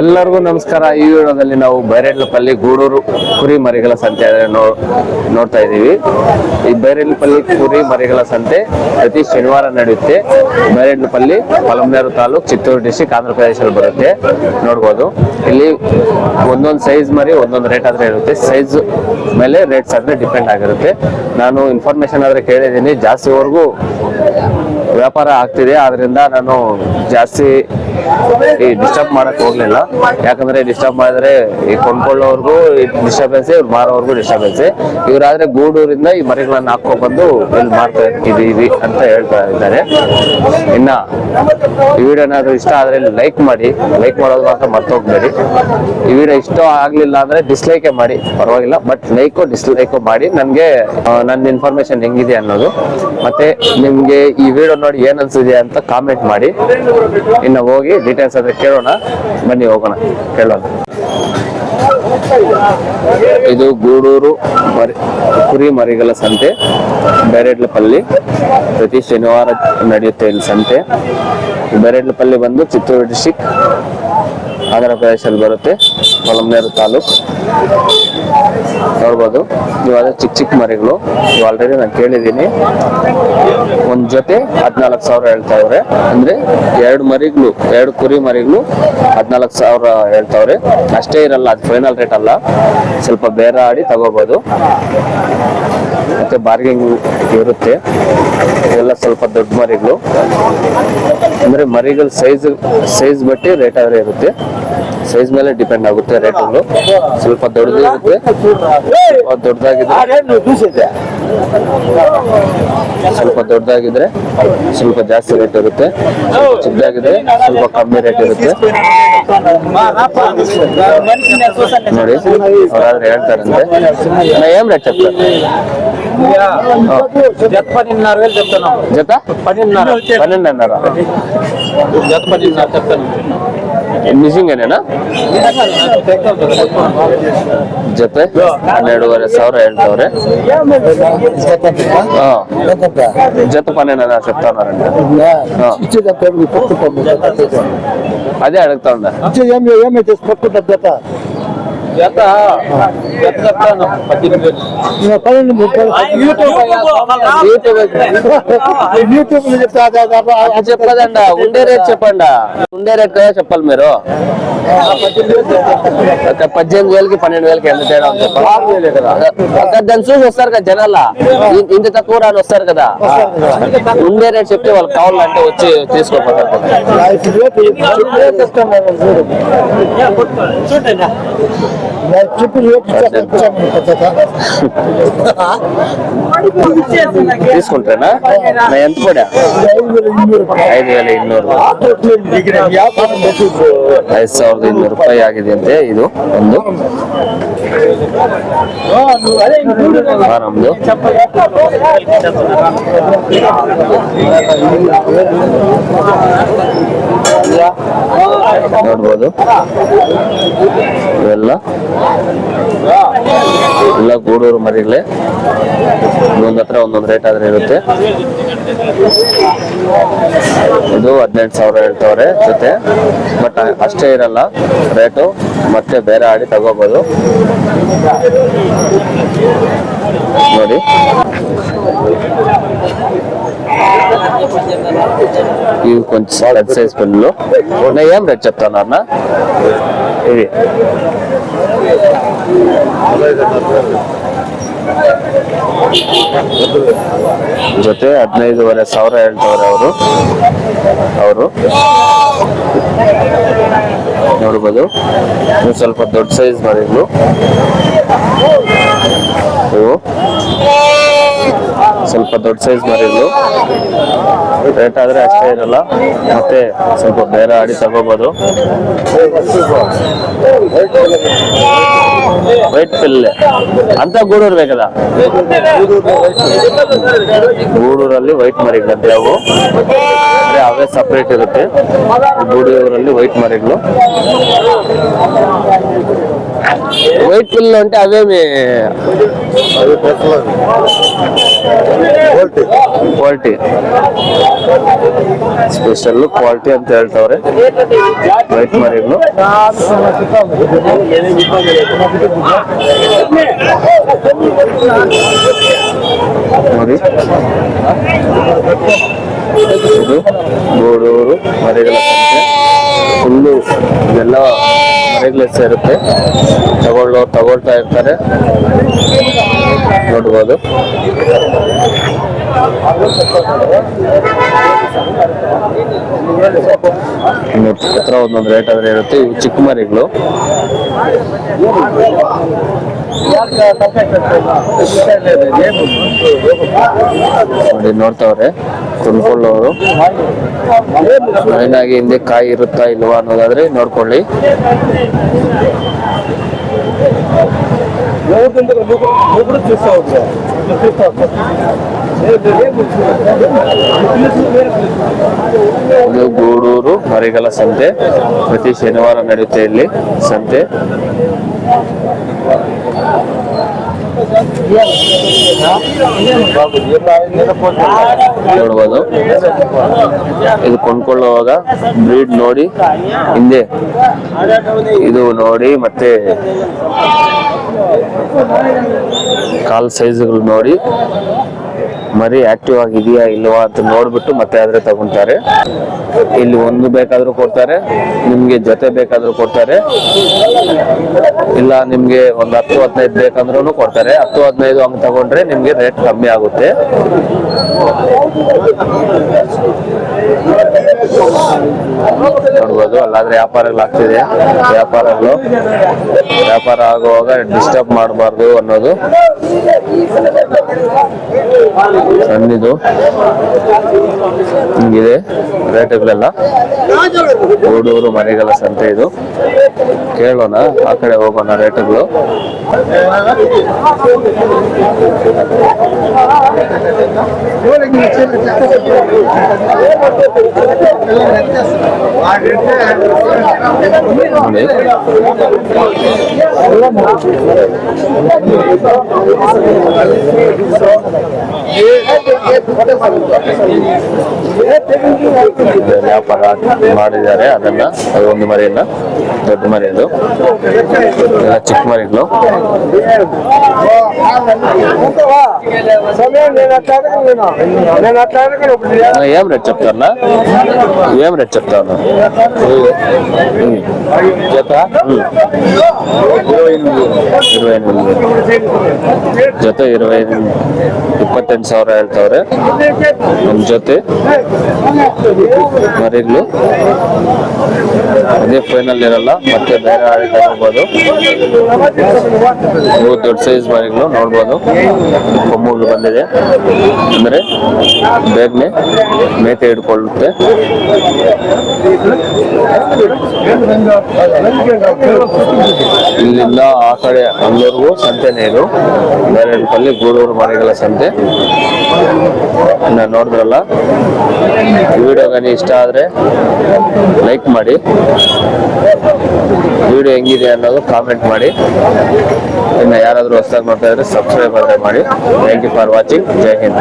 ಎಲ್ಲರಿಗೂ ನಮಸ್ಕಾರ. ಈ ವಿಡಿಯೋದಲ್ಲಿ ನಾವು ಬೈರೇಟ್ಲಪಲ್ಲಿ ಗೂಡೂರು ಕುರಿ ಮರಿಗಳ ಸಂತೆ ನೋಡ್ತಾ ಇದ್ದೀವಿ. ಈ ಬೈರೇಟ್ಲಪಲ್ಲಿ ಕುರಿ ಮರಿಗಳ ಸಂತೆ ಪ್ರತಿ ಶನಿವಾರ ನಡೆಯುತ್ತೆ. ಬೈರೇಟ್ಲಪಲ್ಲಿ ಪಲಂನೇರು ತಾಲೂಕ್ ಚಿತ್ತೂರು ಡಿಸ್ಟಿಕ್ ಆಂಧ್ರ ಪ್ರದೇಶದಲ್ಲಿ ಬರುತ್ತೆ. ನೋಡ್ಬೋದು. ಇಲ್ಲಿ ಒಂದೊಂದು ಸೈಜ್ ಮರಿ, ಒಂದೊಂದು ರೇಟ್ ಆದ್ರೆ ಇರುತ್ತೆ. ಸೈಜ್ ಮೇಲೆ ರೇಟ್ಸ್ ಆದ್ರೆ ಡಿಪೆಂಡ್ ಆಗಿರುತ್ತೆ. ನಾನು ಇನ್ಫಾರ್ಮೇಶನ್ ಆದ್ರೆ ಕೇಳಿದ್ದೀನಿ. ಜಾಸ್ತಿವರೆಗೂ ವ್ಯಾಪಾರ ಆಗ್ತಿದೆ. ಆದ್ರಿಂದ ನಾನು ಜಾಸ್ತಿ ಈ ಡಿಸ್ಟರ್ಬ್ ಮಾಡಕ್ ಹೋಗ್ಲಿಲ್ಲ. ಯಾಕಂದ್ರೆ ಡಿಸ್ಟರ್ಬ್ ಮಾಡಿದ್ರೆ ಈ ಕೊಂಡ್ಕೊಳ್ಳೋರ್ಗೂ ಡಿಸ್ಟರ್ಬೆನ್ಸ್ ಇವ್ರು ಮಾರೋರ್ಗೂ ಡಿಸ್ಟರ್ಬೆನ್ಸ್ ಇವ್ರಾದ್ರೆ ಗೂಡೂರಿಂದ ಈ ಮರಿಗಳನ್ನ ಹಾಕೋ ಬಂದು ಇಲ್ಲಿ ಮಾಡ್ತಾ ಇದೀವಿ ಅಂತ ಹೇಳ್ತಾ ಇದ್ದಾರೆ. ಇನ್ನ ಈ ವಿಡಿಯೋ ಏನಾದ್ರು ಇಷ್ಟ ಆದ್ರೆ ಲೈಕ್ ಮಾಡಿ. ಲೈಕ್ ಮಾಡೋದು ಮಾತ್ರ ಮರ್ತೋಗ್ಬೇಡಿ. ಈ ವಿಡಿಯೋ ಇಷ್ಟ ಆಗ್ಲಿಲ್ಲ ಅಂದ್ರೆ ಡಿಸ್ಲೈಕ್ ಮಾಡಿ. ಪರವಾಗಿಲ್ಲ ಬಟ್ ಲೈಕು ಡಿಸ್ಲೈಕ್ ಮಾಡಿ. ನನ್ಗೆ ನನ್ನ ಇನ್ಫಾರ್ಮೇಶನ್ ಹೆಂಗಿದೆ ಅನ್ನೋದು. ಮತ್ತೆ ನಿಮ್ಗೆ ಈ ವಿಡಿಯೋ ನೋಡಿ ಏನ್ ಅನ್ಸಿದೆ ಅಂತ ಕಾಮೆಂಟ್ ಮಾಡಿ. ಇನ್ನು ಡೀಟೇಲ್ಸ್ ಆದರೆ ಕೇಳೋಣ. ಬನ್ನಿ ಹೋಗೋಣ, ಕೇಳೋಣ. ಇದು ಗೂಡೂರು ಮರಿ, ಕುರಿ ಮರಿಗಳ ಸಂತೆ, ಬೇರೆಡ್ಲಪಲ್ಲಿ ಪ್ರತಿ ಶನಿವಾರ ನಡೆಯುತ್ತೆ ಇಲ್ಲಿ ಸಂತೆ. ಬೇರೆಡ್ಲಪಲ್ಲಿ ಬಂದು ಚಿತ್ತೂರು ಡಿಸ್ಟಿಕ್ ಆಂಧ್ರ ಪ್ರದೇಶದಲ್ಲಿ ಬರುತ್ತೆ. ಹೊಲಮನೇರು ತಾಲೂಕ್. ನೋಡ್ಬೋದು. ಇವಾಗ ಚಿಕ್ಕ ಚಿಕ್ಕ ಮರಿಗಳು. ಇವು ಆಲ್ರೆಡಿ ನಾನು ಕೇಳಿದ್ದೀನಿ. ಒಂದು ಜೊತೆ ಹದಿನಾಲ್ಕು ಸಾವಿರ ಹೇಳ್ತಾವ್ರೆ. ಅಂದ್ರೆ ಎರಡು ಮರಿಗಳು, ಎರಡು ಕುರಿ ಮರಿಗಳು ಹದಿನಾಲ್ಕು ಸಾವಿರ ಹೇಳ್ತಾವ್ರೆ. ಅಷ್ಟೇ ಇರಲ್ಲ, ಅದು ಫೈನಲ್ ರೇಟ್ ಅಲ್ಲ. ಸ್ವಲ್ಪ ಬೇರೆ ಆಡಿ ತಗೋಬಹುದು ಮತ್ತೆ ಬಾರ್ಗಿಂಗ್ ಇರುತ್ತೆ. ಎಲ್ಲ ಸ್ವಲ್ಪ ದೊಡ್ಡ ಮರಿಗಳು. ಅಂದ್ರೆ ಮರಿಗಳ ಸೈಜ್ ಸೈಜ್ ಬಟ್ಟಿ ರೇಟ್ ಆದ್ರೆ ಇರುತ್ತೆ. ಸೈಜ್ ಮೇಲೆ ಡಿಪೆಂಡ್ ಆಗುತ್ತೆ ರೇಟ್ಗಳು ಸ್ವಲ್ಪ ದೊಡ್ಡದಾಗಿದೆ ದೊಡ್ಡದಾಗಿದ್ರೆ ಸ್ವಲ್ಪ ದೊಡ್ಡದಾಗಿದ್ರೆ ಸ್ವಲ್ಪ ಜಾಸ್ತಿ ರೇಟ್ ಇರುತ್ತೆ. ಚಿಕ್ಕದಾಗಿದ್ರೆ ಸ್ವಲ್ಪ ಕಮ್ಮಿ ರೇಟ್ ಇರುತ್ತೆ. ನೋಡಿ ಅವ್ರಾದ್ರೆ ಹೇಳ್ತಾರಂತೆ ನಾ ಏನ್ ರೇಟ್ చెప్తారు జత పన్నెండున్నర వేలు చెప్తున్నాం జత పన్నెండున్నర పన్నెండున్నర జత పన్నెండున్నర చెప్తాను మిషింగ్ ఏనేనా ಜೊತೆ ಹನ್ನೆರಡೂವರೆ ಸಾವಿರ ಹೇಳ್ತವ್ರೆ ಹಾ ಜೊತೆ పన్నెండున్నర చెప్తున్నారంట ఆ. అదే అడుగుతా ఉండ ఏమైతే పట్టుకుంటారు జత జత. జత చెప్తాను పద్దెనిమిది వేలు. పన్నెండు ముప్పై యూట్యూబ్లో చెప్తా అది చెప్పదండ. ఉండే రేట్ చెప్పండి? ఉండే రేట్ కదా చెప్పాలి మీరు? పద్దెనిమిది వేలకి పన్నెండు వేలకి ఎంత తేడా ఉంది చెప్పాలి దాన్ని చూసి వస్తారు కదా జనాల. ఇంత తక్కువ రాని వస్తారు కదా. ఉండే రేట్ చెప్తే వాళ్ళు కావాలంటే వచ్చి తీసుకోపోతారు. కదా. చెప్పి తీసుకుంటారా నా ఎంత పడా ಐದು ವೇಲ ಇನ್ನೂರು ಐದು ಸಾವಿರದ ಇನ್ನೂರು ರೂಪಾಯಿ ಆಗಿದೆ ಅಂತೆ ಇದು ಒಂದು ಹಾ, ನಮ್ದು ನೋಡ್ಬೋದು ಇವೆಲ್ಲ ಎಲ್ಲ ಗೂಡೂರು ಮರಿಗಳೇ ಒಂದ್ ಹತ್ರ ಒಂದೊಂದು ರೇಟ್ ಆದ್ರೆ ಇರುತ್ತೆ ಇದು ಹದಿನೆಂಟು ಸಾವಿರ ಹೇಳ್ತವ್ರೆ ಜೊತೆ ಬಟ್ ಅಷ್ಟೇ ಇರಲ್ಲ ರೇಟು ಮತ್ತೆ ಬೇರೆ ಆಡಿ ತಗೋಬಹುದು ನೋಡಿ ఇవి కొంచెం పెద్ద సైజ్ పిల్లలు నేను ఏం రేట్ చెప్తాను అన్న ఇవి ಜೊತೆ ಹದಿನೈದುವರೆ ಸಾವಿರ ಹೇಳ್ತವ್ರೆ ಅವರು. ಅವರು. ನೋಡ್ಬೋದು. ಇವು ಸ್ವಲ್ಪ ದೊಡ್ಡ ಸೈಜ್ ಮರಿಗಳು ಇವು. ಸ್ವಲ್ಪ ದೊಡ್ಡ ಸೈಜ್ ಮರಿಗಳು ರೇಟ್ ಆದ್ರೆ ಅಷ್ಟೇ ಇರಲ್ಲ. ಮತ್ತೆ ಸ್ವಲ್ಪ ಬೇರೆ ಆಡಿ ತಗೋಬಹುದು ವೈಟ್ ಪಿಲ್ಲೆ ಅಂತ ಗೂಡೂರು ಬೇಕಲ್ಲ? ಗೂಡೂರಲ್ಲಿ ವೈಟ್ ಮರಿಗಳಂತೆ ಅವು. ಅವೇ ಸಪ್ರೇಟ್ ಇರುತ್ತೆ. ಗೂಡೂರಲ್ಲಿ ವೈಟ್ ಮರಿಗಳು. ವೈಟ್ ಪಿಲ್ಲು అంటే ಅವೇಮಿ ಕ್ವಾಲಿಟಿ ಸ್ಪೆಷಲ್ ಕ್ವಾಲಿಟಿ ಅಂತ ಹೇಳ್ತಾವ್ರೆ. ವೈಟ್ ಮರಿಗಳು ನೋಡಿ ಇದು ಗೂಡೂರು ಮರಿಗಳ ಫುಲ್ಲು ಇದೆಲ್ಲ ಮರಿಗಳ ಸೇರುತ್ತೆ. ತಗೊಳ್ಳೋ ತಗೊಳ್ತಾ ಇರ್ತಾರೆ. ನೋಡ್ಬೋದು. ಹತ್ರ ಒಂದೊಂದು ರೇಟ್ ಆದ್ರೆ ಇರುತ್ತೆ. ಇವು ಚಿಕ್ಕ ಮರಿಗಳು ನೋಡಿ, ನೋಡ್ತಾವ್ರೆ ಕೊಂಡ್ಕೊಳ್ಳೋರು ಮೈನ್ ಆಗಿ ಹಿಂದೆ ಕಾಯಿ ಇರುತ್ತಾ ಇಲ್ವಾ ಅನ್ನೋದಾದ್ರೆ ನೋಡ್ಕೊಳ್ಳಿ. ಇದು ಗೂಡೂರು ಮರಿಗಳ ಸಂತೆ. ಪ್ರತಿ ಶನಿವಾರ ನಡೆಯುತ್ತೆ ಇಲ್ಲಿ ಸಂತೆ. ನೋಡ್ಬೋದು. ಇದು ಕೊಂಡ್ಕೊಳ್ಳುವಾಗ ಬ್ರೀಡ್ ನೋಡಿ ಹಿಂದೆ. ಇದು ನೋಡಿ ಮತ್ತೆ ಕಾಲ್ ಸೈಜ್ಗಳು ನೋಡಿ. ಮರಿ ಆಕ್ಟಿವ್ ಆಗಿದೆಯಾ ಇಲ್ವಾ ಅಂತ ನೋಡ್ಬಿಟ್ಟು ಮತ್ತೆ ಆದ್ರೆ ತಗೊಂತಾರೆ. ಇಲ್ಲಿ ಒಂದು ಬೇಕಾದ್ರೂ ಕೊಡ್ತಾರೆ, ನಿಮ್ಗೆ ಜೊತೆ ಬೇಕಾದ್ರೂ ಕೊಡ್ತಾರೆ. ಇಲ್ಲ, ನಿಮ್ಗೆ ಒಂದು ಹತ್ತು, ಹದಿನೈದು ಬೇಕಂದ್ರೂ ಕೊಡ್ತಾರೆ. ಹತ್ತು, ಹದಿನೈದು ಹಂಗೆ ತಗೊಂಡ್ರೆ ನಿಮ್ಗೆ ರೇಟ್ ಕಮ್ಮಿ ಆಗುತ್ತೆ. ನೋಡ್ಬೋದು, ಅಲ್ಲಾದ್ರೆ ವ್ಯಾಪಾರಗಳು ಆಗ್ತಿದೆ. ವ್ಯಾಪಾರಗಳು. ವ್ಯಾಪಾರ ಆಗುವಾಗ ಡಿಸ್ಟರ್ಬ್ ಮಾಡಬಾರ್ದು ಅನ್ನೋದು ಸಣ್ಣಿದು ಹಿಂಗಿದೆ ರೇಟ್ಗಳೆಲ್ಲ ಹುಡುಗರು ಮನೆಗಳ ಸಂತೆ ಇದು. ಕೇಳೋಣ, ಆ ಕಡೆ ಹೋಗೋಣ ರೇಟ್ಗಳು ವ್ಯಾಪಾರ ಮಾಡಿದ್ದಾರೆ ಅದನ್ನ ಅದು ಒಂದು ಮರಿಯನ್ನ ದೊಡ್ಡ ಮರಿ ಅದು ಎಲ್ಲ ಚಿಕ್ಕ ಮರಿಗಳು. ఆ, ఏం రేట్ చెప్తారా ఏం రేట్ చెప్తాను జత ఇరవై ఎనిమిది జత ಇರವೈ ಇಪ್ಪತ್ತೆಂಟು ಸಾವಿರ ಹೇಳ್ತಾವ್ರೆ. ನಮ್ಮ ಜೊತೆ. ಮರಿಗಳು ಅದೇ ಫೈನಲ್ ಇರಲ್ಲ, ಮತ್ತೆ ಬೇರೆ ಆಡಿ ತಗೋಬಹುದು ದೊಡ್ಡ ಸೈಜ್ ಬಾರಿಗಳು ನೋಡ್ಬೋದು. ಕೊಮ್ಮೂರು ಬಂದಿದೆ. ಅಂದ್ರೆ ಬೇಗನೆ ಮೇತೆ ಹಿಡ್ಕೊಳ್ಳುತ್ತೆ. ಇಲ್ಲಿಂದ ಆ ಕಡೆ ಅಲ್ಲೂರ್ಗೂ ಸಂತೆನೇ ಇದು. ಬೇರೆ ಗೂಡೂರು ಮಾರಿಗಳ ಸಂತೆ. ನೋಡಿದ್ರಲ್ಲ? ವಿಡಿಯೋ ಗನಿ ಇಷ್ಟ ಆದ್ರೆ ಲೈಕ್ ಮಾಡಿ. ವಿಡಿಯೋ ಹೆಂಗಿದೆ ಅನ್ನೋದು ಕಾಮೆಂಟ್ ಮಾಡಿ. ಇನ್ನು ಯಾರಾದರೂ ಹೊಸದಾಗಿ ನೋಡ್ತಾ ಇದ್ರೆ ಸಬ್ಸ್ಕ್ರೈಬ್ ಆದರೆ ಮಾಡಿ. Thank you for watching Jai Hind.